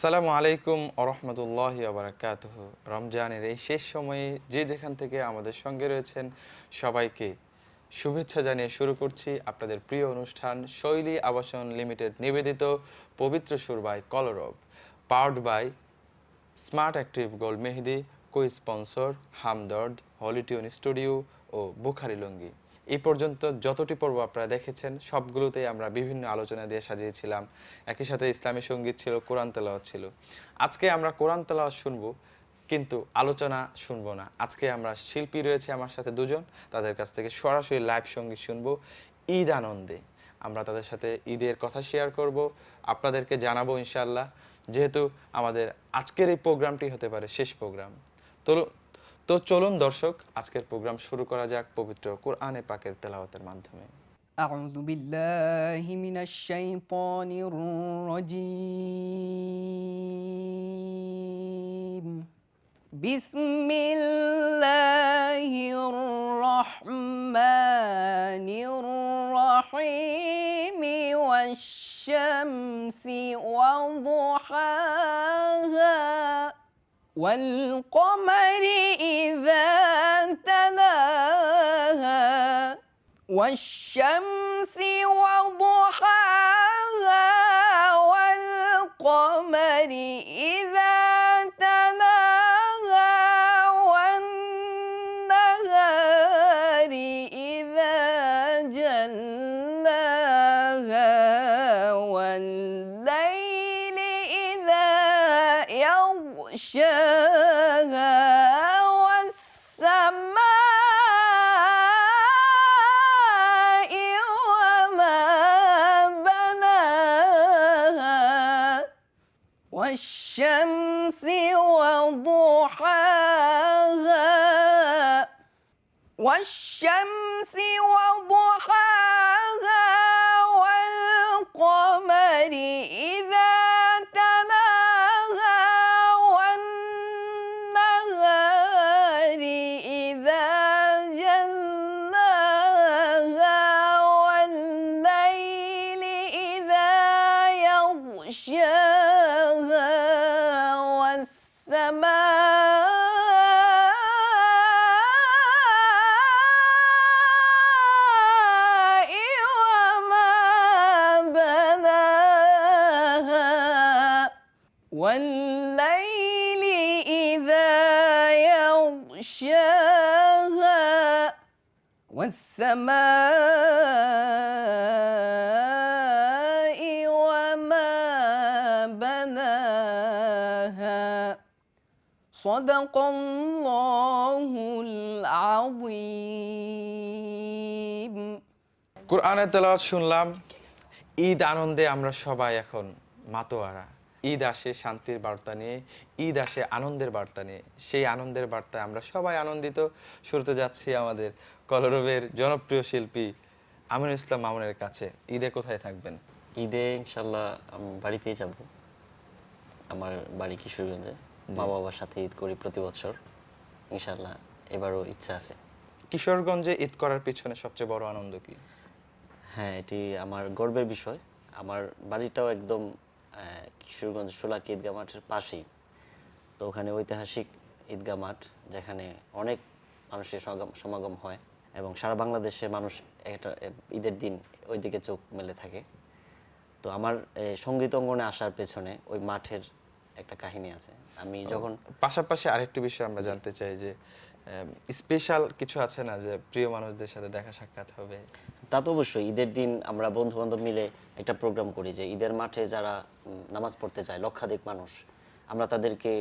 আসসালামু আলাইকুম আরহামতুল্লাহ আবরাকাত রমজানের এই শেষ সময়ে যে যেখান থেকে আমাদের সঙ্গে রয়েছেন সবাইকে শুভেচ্ছা জানিয়ে শুরু করছি আপনাদের প্রিয় অনুষ্ঠান শৈলী আবাসন লিমিটেড নিবেদিত পবিত্র সুরবাই Kalarab powered by smart active gold Mehedi co sponsor Hamdard Holy Tune studio ও বুখারি লুঙ্গি। এই পর্যন্ত যতটি পর্ব আপনারা দেখেছেন, সবগুলোতেই আমরা বিভিন্ন আলোচনা দিয়ে সাজিয়েছিলাম। একই সাথে ইসলামী সংগীত ছিল, কোরআন তেলাওয়াত ছিল। আজকে আমরা কোরআন তেলাওয়াত শুনব, কিন্তু আলোচনা শুনব না। আজকে আমরা শিল্পী রয়েছে আমার সাথে দুজন, তাদের কাছ থেকে সরাসরি লাইভ সংগীত শুনব ঈদ আনন্দে। আমরা তাদের সাথে ঈদের কথা শেয়ার করব, আপনাদেরকে জানাব ইনশাল্লাহ যেহেতু আমাদের আজকের এই প্রোগ্রামটি হতে পারে শেষ প্রোগ্রাম। তো তো চলুন দর্শক আজকের প্রোগ্রাম শুরু করা যাক পবিত্র কোরআনে পাকের তেলাওয়াতের মাধ্যমে أعوذ بالله من الشيطان الرجيم بسم الله الرحمن الرحيم والشمس وضحاها والقمر إذا تلاها والشمس وضحاها والقمر إذا brush صدق الله العظيم কোরআনের তেলাওয়াত শুনলাম ঈদ আনন্দে আমরা সবাই এখন মাতোয়ারা ঈদ আসে শান্তির বার্তা নিয়ে ঈদ আসে আনন্দের বার্তা নিয়ে সেই আনন্দের বার্তায় আমরা সবাই আনন্দিত শুরুতে যাচ্ছি আমাদের কলরবের জনপ্রিয় শিল্পী আমিনুল ইসলাম মামুনের কাছে ঈদে কোথায় থাকবেন ঈদে ইনশাল্লাহ আমি বাড়িতেই যাব আমার বাড়ি কিশোরগঞ্জে মা বাবার সাথে ঈদ করি প্রতি বছর। ইনশাল্লাহ এবারও ইচ্ছা আছে। কিশোরগঞ্জে ঈদ করার পিছনে সবচেয়ে বড় আনন্দ কি? হ্যাঁ এটি আমার গর্বের বিষয়। আমার বাড়িটাও একদম কিশোরগঞ্জ সোলাকি ঈদগাহ মাঠের পাশেই। তো ওখানে ঐতিহাসিক ঈদগাহ মাঠ যেখানে অনেক মানুষের সমাগম- সমাগম হয় এবং সারা বাংলাদেশে মানুষ একটা ঈদের দিন ওইদিকে চোখ মেলে থাকে। তো আমার সংগীত অঙ্গনে আসার পেছনে ওই মাঠের একটা কাহিনী আছে। আমি যখন পাশাপাশি আরেকটি বিষয় আমরা জানতে চাই যে স্পেশাল কিছু আছে না যে প্রিয় মানুষদের সাথে দেখা সাক্ষাৎ হবে? তা তো অবশ্যই ঈদের দিন আমরা বন্ধু বান্ধব মিলে একটা প্রোগ্রাম করি যে ঈদের মাঠে যারা নামাজ পড়তে যায় লক্ষাধিক মানুষ আমরা তাদেরকে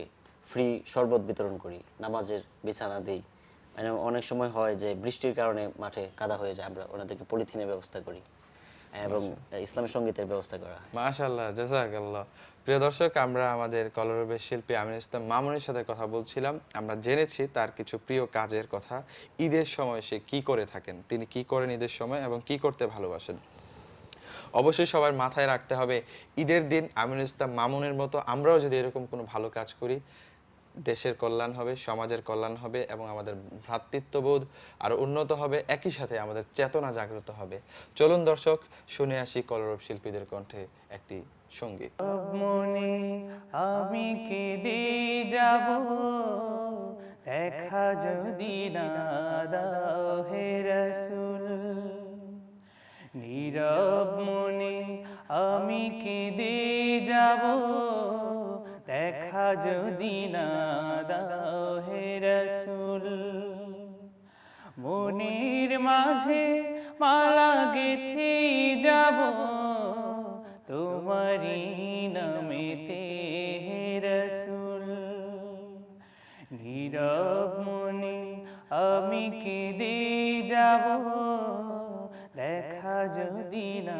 ফ্রি শরবত বিতরণ করি নামাজের বিছানা দিই। মানে অনেক সময় হয় যে বৃষ্টির কারণে মাঠে কাদা হয়ে যায় আমরা ওনাদেরকে পলিথিনের ব্যবস্থা করি। এবং ইসলামী সঙ্গীতের ব্যবস্থা করা মাশাল্লাহ জাজাকাল্লাহ। প্রিয় দর্শক আমরা আমাদের কলরবের শিল্পী আমির ইসলাম মামুনের সাথে কথা বলছিলাম। আমরা জেনেছি তার কিছু প্রিয় কাজের কথা। ঈদের সময় সে কি করে থাকেন? তিনি কি করেন ঈদের সময় এবং কি করতে ভালোবাসেন? অবশ্যই সবার মাথায় রাখতে হবে ঈদের দিন আমিনুল ইসলাম মামুনের মতো আমরাও যদি এরকম কোনো ভালো কাজ করি দেশের কল্যাণ হবে, সমাজের কল্যাণ হবে এবং আমাদের ভ্রাতৃত্ববোধ আরও উন্নত হবে। একই সাথে আমাদের চেতনা জাগ্রত হবে। চলুন দর্শক, শুনে আসি কলরব শিল্পীদের কণ্ঠে একটি সংগীত। আমি কেঁদে যাব। দেখা যদি না দাও নীরব মনে, আমি কেঁদে যাব। দেখা যদি না দাও হে রসুল। মনের মাঝে মালা গেথে যাব তোমারি নামেতে হে রসুল। নীরব মনে আমি কেঁদে যাব, দেখা যদি না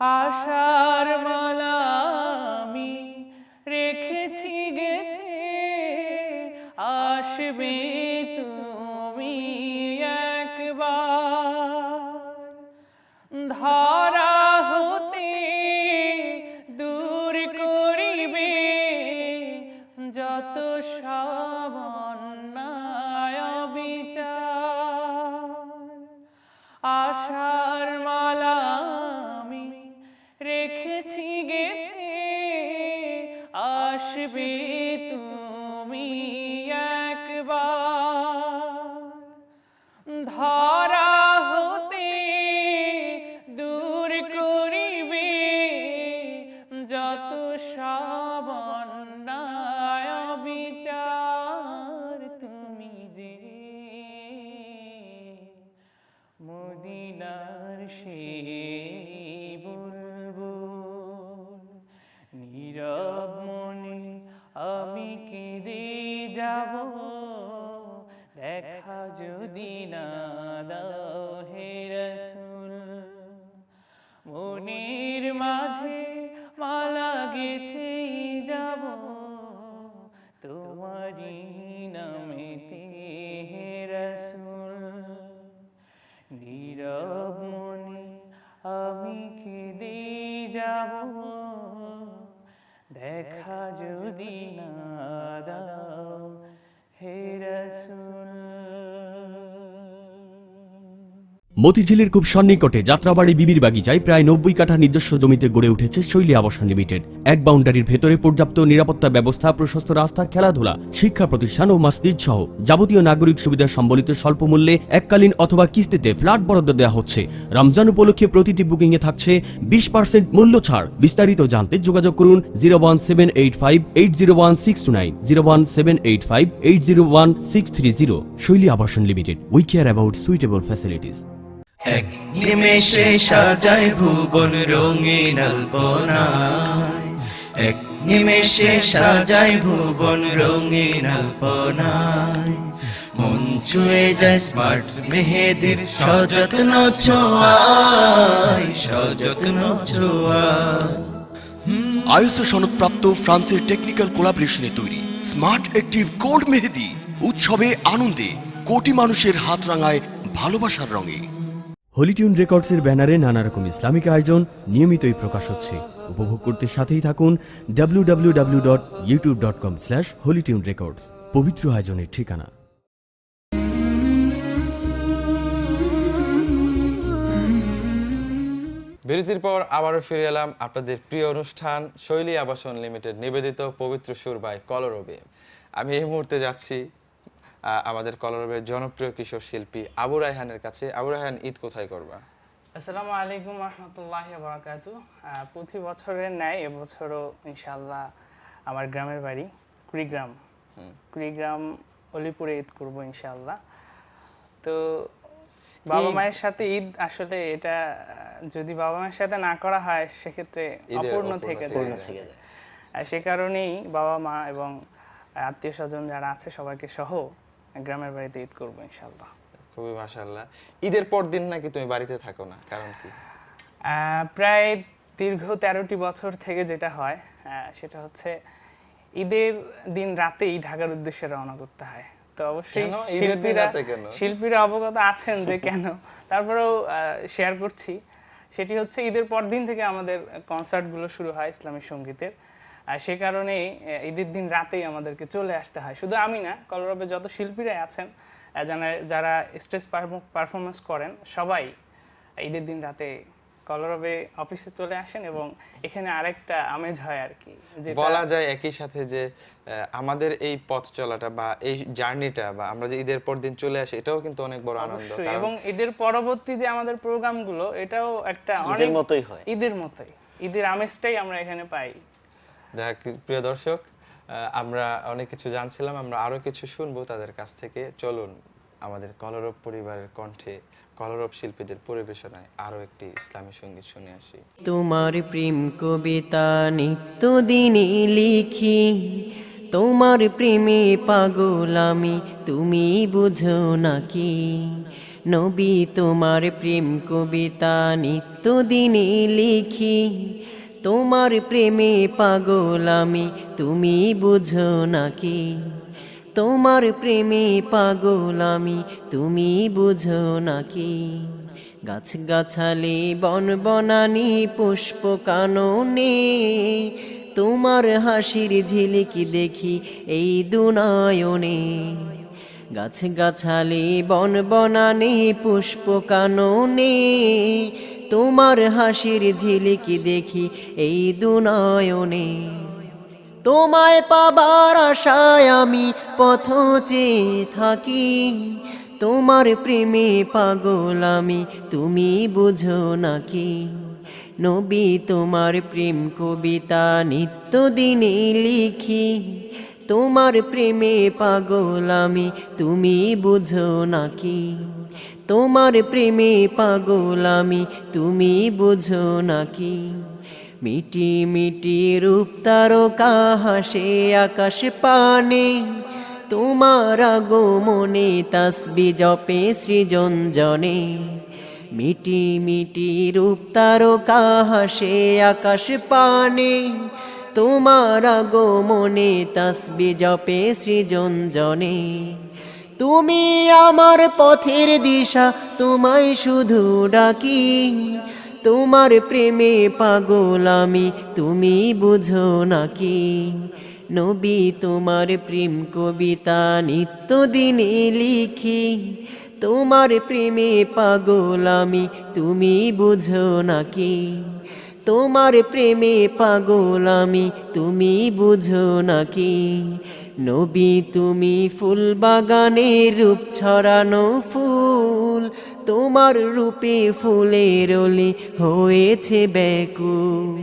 আশার মালা আসবে তুমি। মতিঝিলের খুব সন্নিকটে যাত্রাবাড়ি বিবির বাগিচায় প্রায় নব্বই কাঠা নিজস্ব জমিতে গড়ে উঠেছে শৈলী আবাসন লিমিটেড। এক বাউন্ডারির ভেতরে পর্যাপ্ত নিরাপত্তা ব্যবস্থা, প্রশস্ত রাস্তা, খেলাধুলা, শিক্ষা প্রতিষ্ঠান ও মাসজিদ সহ যাবতীয় নাগরিক সুবিধা সম্বলিত স্বল্প মূল্যে এককালীন অথবা কিস্তিতে ফ্ল্যাট বরাদ্দ দেওয়া হচ্ছে। রমজান উপলক্ষে প্রতিটি বুকিংয়ে থাকছে বিশ পার্সেন্ট মূল্য ছাড়। বিস্তারিত জানতে যোগাযোগ করুন zero one seven eight five eight zero one six two nine, zero one seven eight five eight zero one six three zero. Shoily Abashon limited we care about suitable facilities এক নিমেষে সাজায় ভুবন রঙিন আলপনায়। এক নিমেষে সাজায় ভুবন রঙিন আলপনায়। মন ছুঁয়ে যায় স্মার্ট মেহেদির সযত্ন ছোঁয়ায় সযত্ন ছোঁয়ায়। আইএসও সনদপ্রাপ্ত ফ্রান্সের টেকনিক্যাল কোলাবরেশনে তৈরি স্মার্ট অ্যাক্টিভ গোল্ড মেহেদি। উৎসবে আনন্দে কোটি মানুষের হাত রাঙায় ভালোবাসার রঙে। হলিটিউন রেকর্ডসের ব্যানারে নানা রকম ইসলামিক আয়োজন নিয়মিতই প্রকাশ হচ্ছে। উপভোগ করতে সাথেই থাকুন W W W dot YouTube dot com slash Holy Tune records পবিত্র আয়োজনের ঠিকানা। বিরতির পর আবারও ফিরে এলাম আপনাদের প্রিয় অনুষ্ঠান শৈলী আবাসন লিমিটেড নিবেদিত পবিত্র সুর বাই কলরবে। আমি এই মুহূর্তে যাচ্ছি আমাদের কলরবের জনপ্রিয় কিশোর শিল্পী আবু রায়হানের কাছে। আবু রায়হান ঈদ কোথায় করবা? আসসালামু আলাইকুম রহমতুল্লাহ বারাকাত প্রতি বছরের ন্যায় এবছরও ইনশাল্লাহ আমার গ্রামের বাড়ি কুড়িগ্রাম। কুড়িগ্রাম অলিপুরে ঈদ করব ইনশাল্লাহ তো বাবা মায়ের সাথে ঈদ আসলে এটা যদি বাবা মায়ের সাথে না করা হয় সেক্ষেত্রে অপূর্ণ থেকে যায়। সে কারণেই বাবা মা এবং আত্মীয় স্বজন যারা আছে সবাইকে সহ গ্রামের বাড়িতে ঈদ করব ইনশাল্লাহ খুবই মাশাল্লাহ ঈদের পর দিন নাকি তুমি বাড়িতে থাকো না? কারণ কি? প্রায় দীর্ঘ তেরোটি বছর থেকে যেটা হয় সেটা হচ্ছে ঈদের দিন রাতেই ঢাকার উদ্দেশ্যে রওনা করতে হয়। তো অবশ্যই ঈদের দিন শিল্পীরা? শিল্পীরা অবগত আছেন যে কেন? তারপরেও শেয়ার করছি। সেটি হচ্ছে ঈদের পর দিন থেকে আমাদের কনসার্টগুলো শুরু হয় ইসলামী সঙ্গীতের। আর সে কারণে ঈদের দিন রাতেই আমাদেরকে চলে আসতে হয়। শুধু আমি না কলরবে যত শিল্পীরাই আছেন যারা- স্টেজ পারফরমেন্স করেন সবাই ঈদের দিন রাতে কলরবে অফিসে চলে আসেন এবং এখানে আরেকটা আমেজ হয় আর কি যেটা- বলা যায় একই সাথে যে আমাদের এই পথ চলাটা বা এই জার্নিটা বা আমরা যে ঈদের পর দিন চলে আসি এটাও কিন্তু অনেক বড় আনন্দ। কারণ এবং ঈদের পরবর্তী যে আমাদের প্রোগ্রামগুলো এটাও একটা ঈদের অনেক মতোই হয়। ঈদের মতোই ঈদের আমেজটাই আমরা এখানে পাই। যাক প্রিয় দর্শক আমরা অনেক কিছু জানছিলাম, আমরা আরও কিছু শুনব তাদের কাছ থেকে। চলুন আমাদের কলরব পরিবারের কণ্ঠে কলরব শিল্পীদের পরিবেশনায় আরও একটি ইসলামী সংগীত শুনে আসি। তোমার প্রেম কবিতা নিত্যদিনই লিখি, তোমার প্রেমে পাগল আমি, তুমি বুঝো নাকি? নবী তোমার প্রেম কবিতা নিত্য নিত্যদিনই লিখি তোমার প্রেমে পাগল আমি, তুমি বুঝো নাকি? তোমার প্রেমে পাগল আমি, তুমি বুঝো নাকি? গাছ গাছালি বন বনানি পুষ্প কাননে, তোমার হাসির ঝিলিকি দেখি এই দুনয়নে। গাছ গাছালি বন বনানি পুষ্প কাননে তোমার হাসির ঝিলিকি দেখি এই দুনয়নে। তোমায় পাবার আশায় আমি পথ চেয়ে থাকি। তোমার প্রেমে পাগল আমি, তুমি বুঝো নাকি? নবী তোমার প্রেম কবিতা নিত্যদিনই লিখি। তোমার প্রেমে পাগল আমি, তুমি বুঝো নাকি? তোমার প্রেমে পাগল তুমি বুঝো নাকি? মিটি মিটি রূপ তারকা হাসে আকাশ পানে, তোমার আগমনে তাসবি জপে সৃজন জনে মিটি মিটি রূপ তারকা হাসে আকাশ পানে, তোমার আগমনে তাসবি জপে সৃজন জনে তুমি আমার পথের দিশা, তোমায় শুধু ডাকি। তোমার প্রেমে পাগল আমি, তুমি বুঝো নাকি? নবী তোমার প্রেম কবিতা নিত্যদিনে লিখি। তোমার প্রেমে পাগল আমি, তুমি বুঝো নাকি? তোমার প্রেমে পাগল আমি, তুমি বুঝো নাকি? নবী, তুমি ফুল বাগানে রূপ ছড়ানো ফুল, তোমার রূপে ফুলের অলি হয়েছে ব্যাকুল।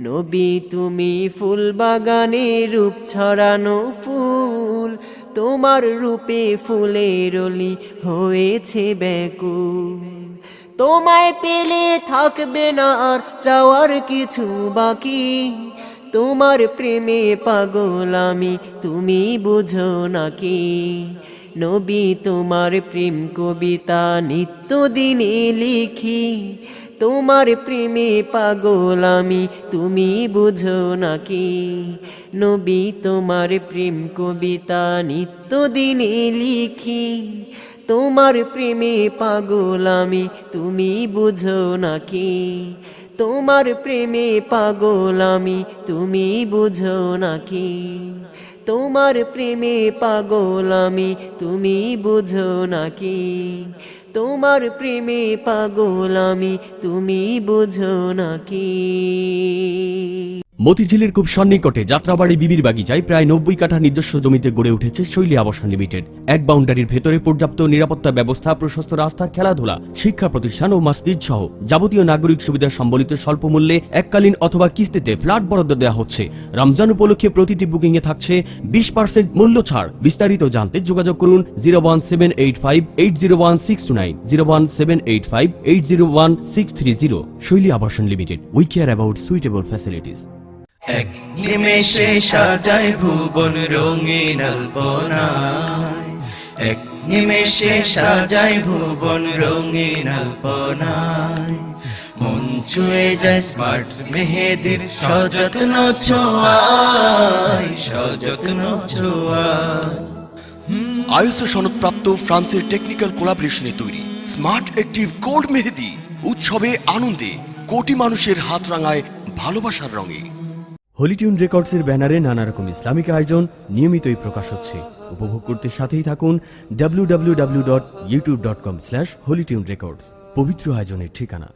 নবী, তুমি ফুল বাগানে রূপ ছড়ানো ফুল, তোমার রূপে ফুলের অলি হয়েছে ব্যাকুল। তোমায় পেলে থাকবে না আর চাওয়ার কিছু বাকি। তোমার প্রেমে পাগল আমি, তুমি বুঝো নাকি নবী তোমার প্রেম কবিতা নিত্যদিনে লিখি। তোমার প্রেমে পাগল আমি, তুমি বুঝো নাকি নবী তোমার প্রেম কবিতা নিত্যদিনে লিখি। তোমার প্রেমে পাগল আমি, তুমি বুঝো নাকি? তোমার প্রেমে পাগল আমি, তুমি বুঝো নাকি? তোমার প্রেমে পাগল আমি, তুমি বুঝো নাকি? তোমার প্রেমে পাগল আমি, তুমি বুঝো নাকি? মতিঝিলের খুব সন্নিকটে যাত্রাবাড়ি বিবির বাগিচায় প্রায় নব্বই কাঠা নিজস্ব জমিতে গড়ে উঠেছে শৈলী আবাসন লিমিটেড। এক বাউন্ডারির ভেতরে পর্যাপ্ত নিরাপত্তা ব্যবস্থা, প্রশস্ত রাস্তা, খেলাধুলা, শিক্ষা প্রতিষ্ঠান ও মসজিদ সহ যাবতীয় নাগরিক সুবিধা সম্বলিত স্বল্প মূল্যে এককালীন অথবা কিস্তিতে ফ্ল্যাট বরাদ্দ দেওয়া হচ্ছে। রমজান উপলক্ষে প্রতিটি বুকিং এ থাকছে বিশ পার্সেন্ট মূল্য ছাড়। বিস্তারিত জানতে যোগাযোগ করুন zero one seven eight five eight zero one six two nine, zero one seven eight five eight zero one six three zero. Shoily Abashon limited we care about suitable facilities এক নিমেষে সাজায় ভুবন রঙিন আলপনায়। এক নিমেষে সাজায় ভুবন রঙিন আলপনায়। মন ছুঁয়ে যায় স্মার্ট মেহেদির সযত্ন ছোঁয়ায় সযত্ন ছোঁয়ায়। আইএসও সনদপ্রাপ্ত ফ্রান্সের টেকনিক্যাল কোলাবরেশনে তৈরি স্মার্ট একটি গোল্ড মেহেদি। উৎসবে আনন্দে কোটি মানুষের হাত রাঙায় ভালোবাসার রঙে। হলিটিউন রেকর্ডসের ব্যানারে নানা রকম ইসলামিক আয়োজন নিয়মিতই প্রকাশ হচ্ছে। উপভোগ করতে সাথেই থাকুন W W W dot YouTube dot com slash Holy Tune records পবিত্র আয়োজনের ঠিকানা।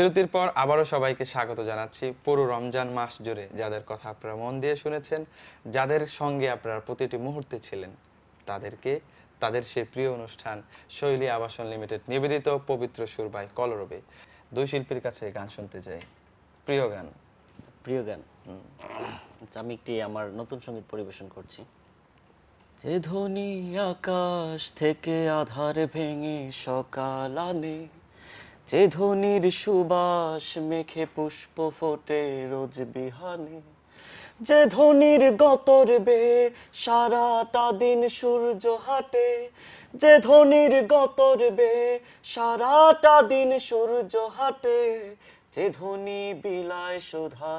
বিরতির পর আবারও সবাইকে স্বাগত জানাচ্ছি। পুরো রমজান মাস জুড়ে যাদের কথা আপনারা মন দিয়ে শুনেছেন যাদের সঙ্গে আপনারা প্রতিটি মুহূর্তে ছিলেন তাদেরকে তাদের সে প্রিয় অনুষ্ঠান শৈলী আবাসন লিমিটেড নিবেদিত পবিত্র সুরবাই কলরবে। দুই শিল্পীর কাছে গান শুনতে চাই। প্রিয় গান। প্রিয় গান? আচ্ছা, আমি একটি আমার নতুন সংগীত পরিবেশন করছি। যে ধ্বনি আকাশ থেকে আধার ভেঙে সকাল আনে যে ধ্বনির সুবাস মেখে পুষ্প ফোটে রোজ বিহানে, যে ধ্বনির গতর বে সারাটা দিন সূর্য হাটে, যে ধ্বনির গতর বে সারাটা দিন সূর্য হাটে, যে ধ্বনি বিলায় সুধা,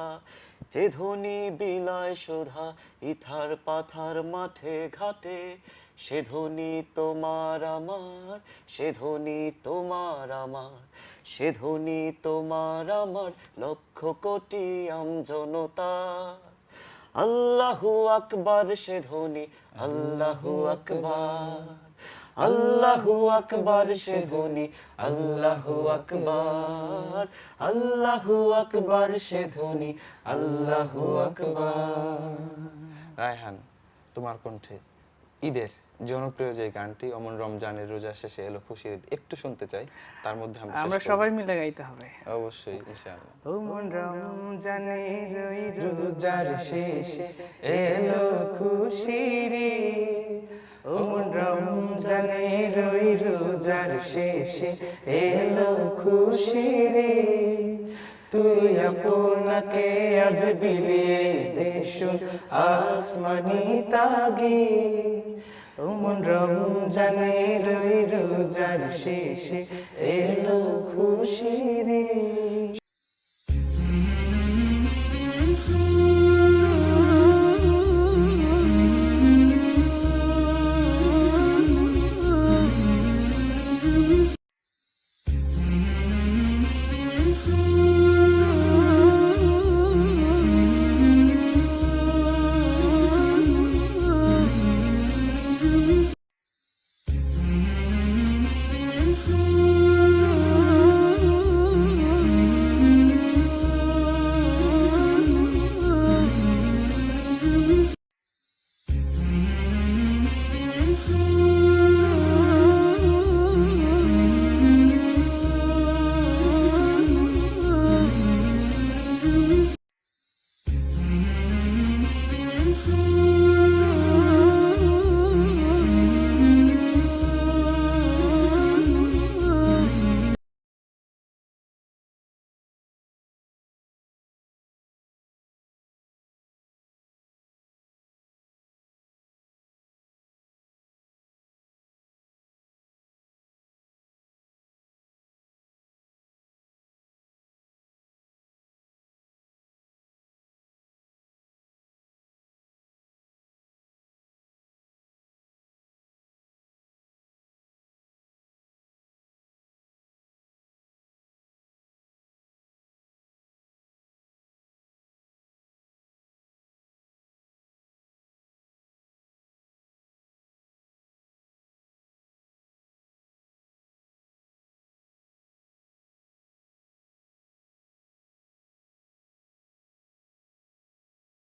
যে ধ্বনি বিলায় সুধা ইথার পাথার মাঠে ঘাটে সে ধ্বনি তোমার আমার, সে ধ্বনি তোমার আমার, সে ধ্বনি তোমার আমার, লক্ষ কোটি আমজনতার আল্লাহু আকবার, সে ধ্বনি আল্লাহু আকবার। আল্লাহু আকবার, সে ধ্বনি আল্লাহু আকবার। আল্লাহু আকবার, সে ধ্বনি আল্লাহু আকবার। রায়হান, তোমার কণ্ঠে ঈদের জনপ্রিয় যে গানটি অমন রমজানের রোজা শেষে এলো খুশির একটু শুনতে চাই তার মধ্যে আমরা। সবাই মিলে গাইতে হবে। অবশ্যই ইনশাআল্লাহ। ও মন রমজানের রোজার শেষে এলো খুশির ও রমজানের রোজার শেষে এলো খুশির তুই আপনাকে আজ বিলিয়ে দেশ আসমানি তাগি ওমন রমজানের ওই রোজার শেষে এলো খুশির